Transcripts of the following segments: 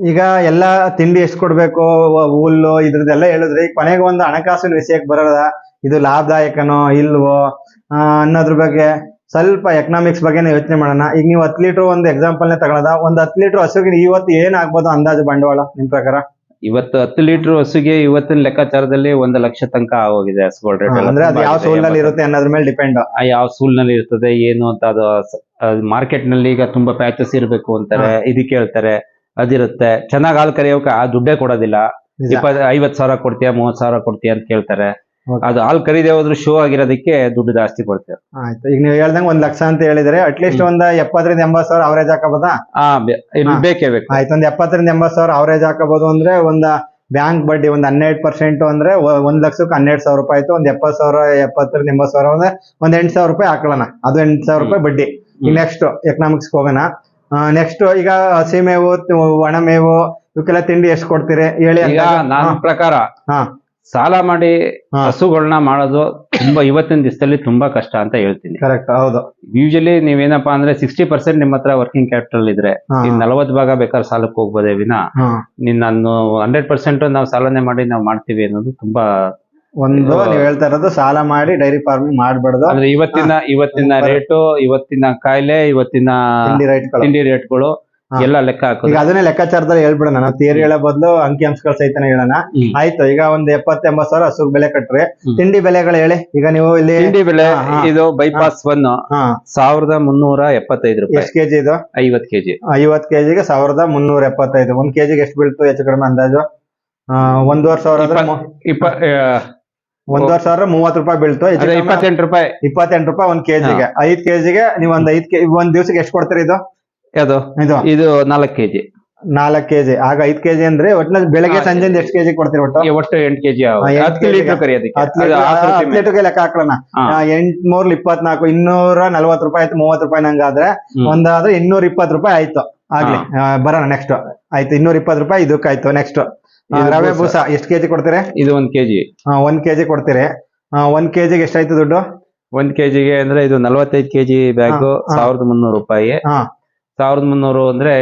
ಈಗ ಎಲ್ಲ ತಿಂಡಿ ಎಷ್ಟು ಕೊಡ್ಬೇಕು ಹುಲ್ಲು ಇದ್ರದ್ದೆಲ್ಲ ಹೇಳಿದ್ರೆ ಈಗ ಕೊನೆಗೆ ಒಂದು ಹಣಕಾಸಿನ ವಿಷಯಕ್ಕೆ ಬರೋದ ಇದು ಲಾಭದಾಯಕನೋ ಇಲ್ವೋ ಅನ್ನೋದ್ರ ಬಗ್ಗೆ ಸ್ವಲ್ಪ ಎಕನಾಮಿಕ್ಸ್ ಬಗ್ಗೆನೇ ಯೋಚನೆ ಮಾಡೋಣ. ಈಗ ನೀವು ಹತ್ತು ಲೀಟರ್ ಒಂದು ಎಕ್ಸಾಂಪಲ್ನೇ ತಗೊಳದ ಒಂದು ಹತ್ತು ಲೀಟರ್ ಹಸುಗೆ ಇವತ್ತು ಏನ್ ಆಗ್ಬೋದು ಅಂದಾಜು ಬಂಡವಾಳ ನಿಮ್ ಪ್ರಕಾರ? ಇವತ್ತು ಹತ್ತು ಲೀಟರ್ ಹಸುಗೆ ಇವತ್ತಿನ ಲೆಕ್ಕಾಚಾರದಲ್ಲಿ ಒಂದು ಲಕ್ಷ ತನಕ ಆಗೋಗಿದೆ ಹಸುಗಳ ರೇಟ್ ಅಂದ್ರೆ ಅದು ಯಾವ ಸೂಲ್ನಲ್ಲಿ ಸೋಲ್ನಲ್ಲಿ ಇರುತ್ತೆ ಅನ್ನೋದ್ರ ಮೇಲೆ ಡಿಪೆಂಡ್ ಯಾವ ಸೂಲ್ನಲ್ಲಿ ಇರ್ತದೆ ಏನು ಅಂತ ಅದು ಮಾರ್ಕೆಟ್ನಲ್ಲಿ ಈಗ ತುಂಬಾ ಪ್ಯಾಚಸ್ ಇರಬೇಕು ಅಂತಾರೆ ಇದಕ್ಕೆ ಹೇಳ್ತಾರೆ ಅದಿರುತ್ತೆ. ಚೆನ್ನಾಗಿ ಹಾಲು ಕರಿಯೋಕೆ ಆ ದುಡ್ಡೇ ಕೊಡೋದಿಲ್ಲ. ಇಪ್ಪತ್ ಐವತ್ ಸಾವಿರ ಕೊಡ್ತೀಯಾ ಮೂವತ್ ಸಾವಿರ ಕೊಡ್ತೀಯಾ ಅಂತ ಕೇಳ್ತಾರೆ. Okay. ಅದು ಹಾಲು ಕರೀದೇ ಹೋದ್ರು ಶೋ ಆಗಿರೋದಕ್ಕೆ ದುಡ್ಡು ಜಾಸ್ತಿ ಕೊಡ್ತಾರೆ. ಆಯ್ತು. ಈಗ ನೀವು ಹೇಳ್ದಂಗೆ ಒಂದ್ ಲಕ್ಷ ಅಂತ ಹೇಳಿದ್ರೆ ಅಟ್ಲೀಸ್ಟ್ ಒಂದ್ ಎಪ್ಪತ್ತರಿಂದ ಎಂಬತ್ ಸಾವಿರ ಅವರೇಜ್ ಹಾಕಬೋದಾ ಆ ಬೆ- ಇಲ್ಲಿ ಹಾ. ಬೇಕೇ ಬೇಕು. ಆಯ್ತು. ಒಂದ್ ಎಪ್ಪತ್ತರಿಂದ ಎಂಬತ್ ಸಾವಿರ ಅವರೇಜ್ ಹಾಕಬಹುದು ಅಂದ್ರೆ ಒಂದ್ ಬ್ಯಾಂಕ್ ಬಡ್ಡಿ ಒಂದ್ ಹನ್ನೆರಡು ಪರ್ಸೆಂಟ್ ಅಂದ್ರೆ ಒ- ಒಂದ್ ಲಕ್ಷಕ್ಕೆ ಹನ್ನೆರಡು ಸಾವಿರ ರೂಪಾಯಿ ಆಯ್ತು. ಒಂದ್ ಎಪ್ಪತ್ ಸಾವಿರ ಎಪ್ಪತ್ತರಿಂದ ಎಂಬತ್ ಸಾವಿರ ಅಂದ್ರೆ ಒಂದ್ ಎಂಟ್ ಸಾವಿರ ರೂಪಾಯಿ ಹಾಕೊಳ್ಳೋಣ ಅದು ಎಂಟು ಸಾವಿರ ರೂಪಾಯಿ ಬಡ್ಡಿ. ಈಗ ನೆಕ್ಸ್ಟ್ ಎಕನಾಮಿಕ್ಸ್ ಹೋಗೋಣ. ನೆಕ್ಸ್ಟ್ ಈಗ ಹಸಿಮೇವು ಒಣ ಒಣಮೇವು ಇವಕ್ಕೆಲ್ಲ ತಿಂಡಿ ಎಷ್ಟು ಕೊಡ್ತೀರಿ? ಹೇಳಿ ಈಗ. ನನ್ನ ಪ್ರಕಾರ ಹಾ. ಸಾಲ ಮಾಡಿ. ಹಸುಗಳನ್ನ ಮಾಡೋದು ತುಂಬಾ ಇವತ್ತಿನ ದಿವಸದಲ್ಲಿ ತುಂಬಾ ಕಷ್ಟ ಅಂತ ಹೇಳ್ತೀನಿ. ಕರೆಕ್ಟ್ ಹೌದು. ಯೂಶಲಿ ನೀವೇನಪ್ಪಾ ಅಂದ್ರೆ ಸಿಕ್ಸ್ಟಿ ಪರ್ಸೆಂಟ್ ನಿಮ್ಮ ಹತ್ರ ವರ್ಕಿಂಗ್ ಕ್ಯಾಪಿಟಲ್ ಇದ್ರೆ ನಲವತ್ ಭಾಗ ಬೇಕಾದ್ರೆ ಸಾಲಕ್ಕೆ ಹೋಗ್ಬೋದೇ ವಿನ? ನಿನ್ನ ನೀನ್ ನಾನು ಹಂಡ್ರೆಡ್ ಪರ್ಸೆಂಟ್ ನಾವು ಸಾಲನೆ ಮಾಡಿ ನಾವು ಮಾಡ್ತೀವಿ ಅನ್ನೋದು ತುಂಬಾ ಒಂದು. ನೀವ್ ಹೇಳ್ತಾ ಇರೋದು ಸಾಲ ಮಾಡಿ ಡೈರಿ ಫಾರ್ಮಿಂಗ್ ಮಾಡ್ಬಾರ್ದು. ಅಂದ್ರೆ ಇವತ್ತಿನ ಇವತ್ತಿನ ರೇಟು ಇವತ್ತಿನ ಕಾಯಿಲೆ ಇವತ್ತಿನ ತಿಂಡಿ ರೇಟ್ ತಿಂಡಿ ರೇಟ್ಗಳು. ಎಲ್ಲ ಲೆಕ್ಕ ಈಗ ಹಾಕೋದು ಅದನ್ನೇ ಲೆಕ್ಕಾಚಾರದಲ್ಲಿ ಹೇಳ್ಬಿಡೋಣ. ನಾವು ಥಿಯರಿ ಹೇಳೋ ಬದಲು ಅಂಕಿ ಅಂಶಗಳ ಸಹಿತನೇ ಹೇಳೋಣ. ಆಯ್ತು ಈಗ ಒಂದ್ ಎಪ್ಪತ್ತ ಎಂಬತ್ ಸಾವಿರ ಹಸುಗ್ ಬೆಲೆ ಕಟ್ಟ್ರಿ. ತಿಂಡಿ ಬೆಲೆಗಳು ಹೇಳಿ. ಈಗ ನೀವು ಇಲ್ಲಿ ತಿಂಡಿ ಬೆಲೆ. ಇದು ಬೈಪಾಸ್ ಒನ್ ಸಾವಿರದ ಮುನ್ನೂರ ಎಪ್ಪತ್ತೈದು ರೂಪಾಯಿ. ಎಷ್ಟ್ ಕೆಜಿ ಇದು? ಐವತ್ ಕೆಜಿ. ಐವತ್ ಕೆಜಿಗೆ ಸಾವಿರದ ಮುನ್ನೂರ ಎಪ್ಪತ್ತೈದು. ಒಂದ್ ಕೆಜಿಗೆ ಎಷ್ಟು ಬೀಳ್ತು? ಹೆಚ್ಚು ಕಡಿಮೆ ಅಂದಾಜು? ಒಂದೂವರೆ ಸಾವಿರ ಇಪ್ಪ ಒಂದೂವರೆ ಸಾವಿರ ಮೂವತ್ತು ರೂಪಾಯಿ ಬೀಳ್ತು. ಹೆಚ್ಚು ಇಪ್ಪತ್ತೆಂಟು ರೂಪಾಯಿ. ಇಪ್ಪತ್ತೆಂಟು ರೂಪಾಯಿ ಒಂದ್ ಕೆಜಿಗೆ ಐದ್ ಕೆಜಿಗೆ ನೀವು ಒಂದ್ ಐದ್ ಕೆ ಒಂದ್ ದಿವ್ಸಕ್ಕೆ ಎಷ್ಟು ಕೊಡ್ತೀರಿ ಇದು? ಯಾವ್ದು? ಇದು. ಇದು ನಾಲ್ಕು ಕೆಜಿ. ನಾಲ್ಕ್ ಕೆಜಿ. ಆಗ ಐದ್ ಕೆಜಿ ಅಂದ್ರೆ ಒಟ್ಟಿನ ಬೆಳಗ್ಗೆ ಸಂಜೆ ಎಷ್ಟು ಕೆಜಿ ಕೊಡ್ತೀರಿ ಒಟ್ಟು? ಒಟ್ಟು ಎಂಟು ಕೆಜಿ ಹತ್ತು ಲೀಟರ್ ಲೆಕ್ಕ ಹಾಕೋಣ ಎಂಟ್ ಮೂರ್ ಇಪ್ಪತ್ನಾಲ್ಕು ಇನ್ನೂರ ನಲ್ವತ್ ರೂಪಾಯಿ ಆಯ್ತು ಮೂವತ್ ರೂಪಾಯಿ ನಂಗಾದ್ರೆ. ಒಂದಾದ್ರೆ ಇನ್ನೂರ ಇಪ್ಪತ್ತು ರೂಪಾಯಿ ಆಯ್ತು. ಆಗ್ಲಿ. ಬರೋಣ ನೆಕ್ಸ್ಟ್ ಆಯ್ತು ಇನ್ನೂರ ಇಪ್ಪತ್ ರೂಪಾಯಿ ಇದಕ್ಕಾಯ್ತು ನೆಕ್ಸ್ಟ್ ರವೆ ಬೂಸ. ಎಷ್ಟು ಕೆಜಿ ಕೊಡ್ತೀರಿ? ಇದು ಒಂದ್ ಕೆಜಿ. ಹಾ ಒಂದ್ ಕೆಜಿ ಕೊಡ್ತೀರಿ. ಒಂದ್ ಕೆಜಿಗೆ ಎಷ್ಟಾಯ್ತು ದುಡ್ಡು? ಒಂದ್ ಕೆಜಿಗೆ ಅಂದ್ರೆ ಇದು ನಲ್ವತ್ತೈದು ಕೆಜಿ ಬ್ಯಾಗ್. ಸಾವಿರದ ಮುನ್ನೂರು ರೂಪಾಯಿ ಹಾ. ಸಾವಿರದ ಮುನ್ನೂರು ಅಂದ್ರೆ.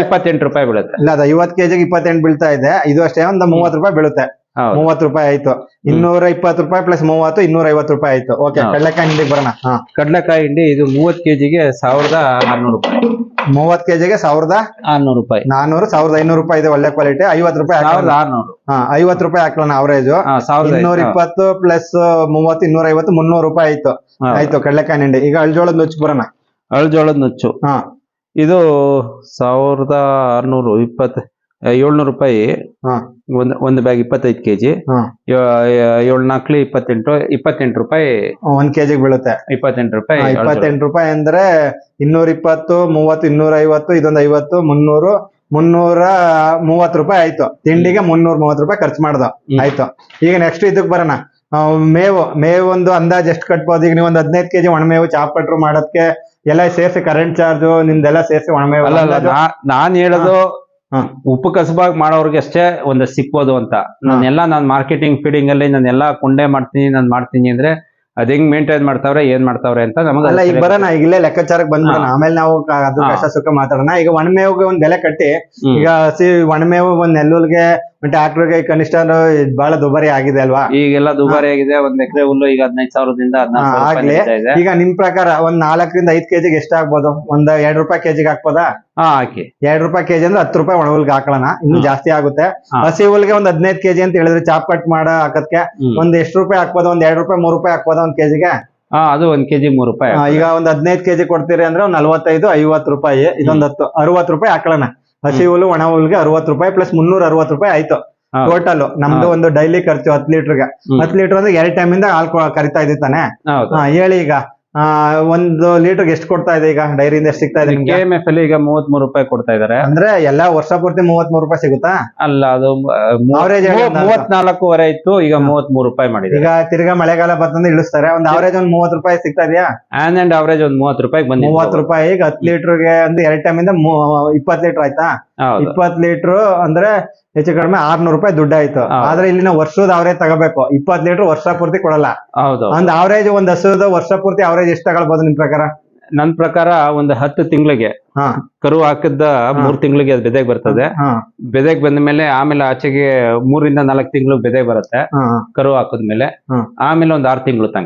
ಇಪ್ಪತ್ತೆಂಟು ರೂಪಾಯಿ ಬೀಳುತ್ತೆ. ಇಲ್ಲ ಅದ ಐವತ್ತು ಕೆಜಿಗೆ ಇಪ್ಪತ್ತೆಂಟು ಬೀಳ್ತಾ ಇದೆ. ಇದು ಅಷ್ಟೇ ಒಂದು ಮೂವತ್ತು ರೂಪಾಯಿ ಬೀಳುತ್ತೆ. ಹೌದು. ಮೂವತ್ತು ರೂಪಾಯಿ ಆಯ್ತು. ಇನ್ನೂರ ಇಪ್ಪತ್ತು ರೂಪಾಯಿ ಪ್ಲಸ್ ಮೂವತ್ತು ಇನ್ನೂರ ಐವತ್ತು ರೂಪಾಯಿ ಆಯ್ತು. ಓಕೆ ಕಡ್ಲೆಕಾಯಿ ಹಿಂಡಿಗೆ ಬರೋಣ. ಹಾ. ಕಡ್ಲೆಕಾಯಿ ಹಿಂಡಿ ಇದು ಮೂವತ್ ಕೆಜಿಗೆ ಸಾವಿರದ ಆರ್ನೂರು ರೂಪಾಯಿ. ಮೂವತ್ ಕೆಜಿಗೆ ಸಾವಿರದ ಆರ್ನೂರು ರೂಪಾಯಿ. ನಾನೂರು ಸಾವಿರದ ಐನೂರು ರೂಪಾಯಿ ಇದೆ ಒಳ್ಳೆ ಕ್ವಾಲಿಟಿ ಐವತ್ತು ರೂಪಾಯಿ ಐವತ್ ಆರ್ನೂರು. ಐವತ್ತು ರೂಪಾಯಿ ಹಾಕೋಣ ಅವರೇಜ್ ಇನ್ನೂರ ಇಪ್ಪತ್ತು ಪ್ಲಸ್ ಮೂವತ್ತು ಇನ್ನೂರ ಐವತ್ತು ಮುನ್ನೂರು ರೂಪಾಯಿ ಆಯ್ತು. ಆಯ್ತು ಕಡಲೆಕಾಯಿ ಹಿಂಡಿ. ಈಗ ಅಳ್ಜೋಳದ ನುಚ್ಚು ಬರೋಣ. ಅಳ್ಜೋಳದ ನುಚ್ಚು. ಹಾ. ಇದು ಸಾವಿರದ ಆರ್ನೂರು ಇಪ್ಪತ್ತು. ಏಳ್ನೂರು ರೂಪಾಯಿ ಒಂದ್ ಒಂದು ಒಂದು ಬ್ಯಾಗ್ ಇಪ್ಪತ್ತೈದು ಕೆಜಿ. ಏಳು ನಾಲ್ಕಲಿ ಇಪ್ಪತ್ತೆಂಟು ಇಪ್ಪತ್ತೆಂಟು ರೂಪಾಯಿ ಒಂದ್ ಕೆಜಿಗೆ ಬೀಳುತ್ತೆ. ಇಪ್ಪತ್ತೆಂಟು ರೂಪಾಯಿ. ಇಪ್ಪತ್ತೆಂಟು ರೂಪಾಯಿ ಅಂದ್ರೆ ಇನ್ನೂರ ಇಪ್ಪತ್ತು ಮೂವತ್ತು ಇನ್ನೂರ ಐವತ್ತು ಇದೊಂದು ಐವತ್ತು ಮುನ್ನೂರು ಮುನ್ನೂರ ಮೂವತ್ತು ರೂಪಾಯಿ ಆಯ್ತು. ತಿಂಡಿಗೆ ಮುನ್ನೂರ ಮೂವತ್ತು ರೂಪಾಯಿ ಖರ್ಚು ಮಾಡ್ದ. ಆಯ್ತು. ಈಗ ನೆಕ್ಸ್ಟ್ ಇದಕ್ ಬರೋಣ. ಮೇವು ಮೇವು ಒಂದು ಅಂದಾಜ್ ಎಷ್ಟು ಕಟ್ಬೋದು? ಈಗ ನೀವು ಒಂದು ಹದಿನೈದು ಕೆಜಿ ಒಣಮೇವು ಚಾಪಟ್ರು ಮಾಡೋದಕ್ಕೆ ಎಲ್ಲ ಸೇರಿಸಿ ಕರೆಂಟ್ ಚಾರ್ಜ್ ನಿಮ್ದೆಲ್ಲ ಸೇರಿಸಿ ಒಣಮೇವು ನಾನು ಹೇಳೋದು. ಉಪ್ಪು ಕಸಬಾಗ್ ಮಾಡೋರ್ಗೆ ಅಷ್ಟೇ ಒಂದು ಸಿಕ್ಬೋದು ಅಂತ. ನಾನೆಲ್ಲ ನಾನ್ ಮಾರ್ಕೆಟಿಂಗ್ ಫೀಡಿಂಗ್ ಅಲ್ಲಿ ನಾನೆಲ್ಲ ಕುಂಡೆ ಮಾಡ್ತೀನಿ ನಾನ್ ಮಾಡ್ತೀನಿ ಅಂದ್ರೆ ಅದ್ ಹೆಂಗ್ ಮೇಂಟೈನ್ ಮಾಡ್ತಾವ್ರೆ ಏನ್ ಮಾಡ್ತಾವ್ರೆ ಅಂತ ನಮಗೆ ಈಗ ಬರೋಣ ಈಗ ಇಲ್ಲೇ ಲೆಕ್ಕಾಚಾರಕ್ಕೆ ಬಂದ್ಬಿಡೋಣ. ಆಮೇಲೆ ನಾವು ಅದು ಅದ್ರ ಕಷ್ಟ ಸುಖ ಮಾತಾಡೋಣ. ಈಗ ಒಣಮೇವಿಗೆ ಒಂದ್ ಬೆಲೆ ಕಟ್ಟಿ ಈಗ ಹಸಿ ಒಣಮೇವು ಒಂದ್ ನೆಲ್ಲೂಲ್ಗೆ ಟ್ರ್ಯಾಕ್ಟರ್ಗೆ ಕನಿಷ್ಠ ಬಹಳ ದುಬಾರಿ ಆಗಿದೆ ಅಲ್ವಾ? ಈಗೆಲ್ಲ ದುಬಾರಿ ಆಗಿದೆ ಒಂದ್ ಎಕರೆ ಹುಲ್ಲು ಈಗ ಹದಿನೈದು ಸಾವಿರದಿಂದ ಆಗ್ಲಿ. ಈಗ ನಿಮ್ ಪ್ರಕಾರ ಒಂದ್ ನಾಲ್ಕರಿಂದ ಐದ್ ಕೆಜಿಗೆ ಎಷ್ಟ್ ಆಗ್ಬೋದು? ಒಂದ್ ಎರಡ್ ರೂಪಾಯಿ ಕೆಜಿಗೆ ಹಾಕ್ಬೋದಾ ಹಾ ಹಾಕಿ ಎರಡ್ ರೂಪಾಯಿ ಕೆಜಿ ಅಂದ್ರೆ ಹತ್ತು ರೂಪಾಯಿ ಒಣ ಹುಲ್ಗೆ ಹಾಕೋಣ ಇನ್ನು ಜಾಸ್ತಿ ಆಗುತ್ತೆ. ಹಸಿ ಹುಲ್ಗೆ ಒಂದ್ ಹದಿನೈದು ಕೆಜಿ ಅಂತ ಹೇಳಿದ್ರೆ ಚಾಪ್ ಕಟ್ ಮಾಡ ಹಾಕಕ್ಕೆ ಹ್ಮ್. ಒಂದ್ ಎಷ್ಟು ರೂಪಾಯಿ ಹಾಕ್ಬೋದು ಒಂದ್ ಎರಡ್ ರೂಪಾಯಿ ಮೂರ್ ರೂಪಾಯಿ ಹಾಕ್ಬೋದಾ ಒಂದ್ ಕೆಜಿಗೆ? ಹಾ ಅದು ಒಂದ್ ಕೆಜಿ ಮೂರ್ ರೂಪಾಯಿ ಈಗ ಒಂದ್ ಹದಿನೈದು ಕೆಜಿ ಕೊಡ್ತೀರಿ ಅಂದ್ರೆ ಒಂದ್ ನಲ್ವತ್ತೈದು ಐವತ್ತು ರೂಪಾಯಿ ಇದೊಂದ್ ಹತ್ತು ಅರವತ್ ರೂಪಾಯಿ ಹಾಕೋಣ ಹಸಿ ಹುಲ್ಲು ಒಣ ಹುಲ್ಗೆ ಅರವತ್ತು ರೂಪಾಯಿ ಪ್ಲಸ್ ಮುನ್ನೂರ ಅರವತ್ತು ರೂಪಾಯಿ ಆಯ್ತು. ಟೋಟಲ್ ನಮ್ದು ಒಂದು ಡೈಲಿ ಖರ್ಚು ಹತ್ತು ಲೀಟರ್ಗೆ ಹತ್ ಹತ್ತು ಲೀಟರ್ ಅಂದ್ರೆ ಎರಡ್ ಟೈಮ್ ಇಂದ ಹಾಲ್ ಕರಿತಾ ಹಾ ಹೇಳಿ ಈಗ. ಆ, ಒಂದು ಲೀಟರ್ ಎಷ್ಟು ಕೊಡ್ತಾ ಇದೆ ಈಗ? ಡೈರಿಯಿಂದ ಎಷ್ಟು ಸಿಗ್ತಾ ಇದೆ ಕೆ ನಿಮ್ಗೆ ಎಂ ಎಫ್ ಅಲ್ಲಿ ಈಗ ಮೂವತ್ ಮೂರು ರೂಪಾಯಿ ಕೊಡ್ತಾ ಇದಾರೆ. ಅಂದ್ರೆ ಎಲ್ಲಾ ವರ್ಷ ಪೂರ್ತಿ ಮೂವತ್ ಮೂರು ರೂಪಾಯಿ ಸಿಗುತ್ತಾ? ಅಲ್ಲ ಅದು Average ಹೇಳಿ ಒಂದು ಮೂವತ್ನಾಲ್ಕೂವರೆ ಇತ್ತು ಈಗ ಮೂವತ್ ಮೂರು ರೂಪಾಯಿ ಮಾಡಿದೆ ಈಗ ತಿರ್ಗಾ ಮಳೆಗಾಲ ಬರ್ತಂದ್ರೆ ಇಳಿಸ್ತಾರೆ. ಒಂದ್ ಅವರೇಜ್ ಒಂದ್ ಮೂವತ್ ರೂಪಾಯಿ ಸಿಗ್ತಾ ಇದೆಯಾ? ಆನ್ ಅಂಡ್ ಅವರೇಜ್ ಒಂದ್ ಮೂವತ್ ರೂಪಾಯಿ ಬಂದಿದೆ ಮೂವತ್ ರೂಪಾಯಿ ಈಗ ಹತ್ತು ಲೀಟರ್ಗೆ ಅಂದ್ರೆ ಎರಡ್ ಟೈಮ್ ಇಂದ ಇಪ್ಪತ್ ಲೀಟರ್ ಆಯ್ತಾ? ಹೌದು. ಇಪ್ಪತ್ ಲೀಟರ್ ಅಂದ್ರೆ ಹೆಚ್ಚು ಕಡಿಮೆ ಆರ್ನೂರು ರೂಪಾಯಿ ದುಡ್ಡು ಆಯ್ತು. ಆದ್ರೆ ಇಲ್ಲಿ ನಾವು ವರ್ಷದ ಅವರೇಜ್ ತಗೋಬೇಕು. ಇಪ್ಪತ್ ಲೀಟರ್ ವರ್ಷ ಪೂರ್ತಿ ಕೊಡಲ್ಲ. ಹೌದು. ಒಂದ್ ಅವರೇಜ್ ಒಂದ್ ಹಸುದ ವರ್ಷ ಪೂರ್ತಿ ಅವರೇಜ್ ಎಷ್ಟು ತಗೊಳ್ಬಹುದು ನಿಮ್ ಪ್ರಕಾರ? ನನ್ ಪ್ರಕಾರ ಒಂದು ಹತ್ತು ತಿಂಗಳಿಗೆ. ಕರು ಹಾಕಿದ್ದ ಮೂರ್ ತಿಂಗಳಿಗೆ ಅದು ಬೆದೆಗ್ ಬರ್ತದೆ. ಬೆದೆಗ್ ಬಂದ ಮೇಲೆ ಆಮೇಲೆ ಆಚೆಗೆ ಮೂರಿಂದ ನಾಲ್ಕು ತಿಂಗಳು ಬೆದೆ ಬರುತ್ತೆ. ಕರು ಹಾಕಿದ್ಮೇಲೆ. ಆಮೇಲೆ ಒಂದ್ ಆರ್ ತಿಂಗಳು ತನಕ.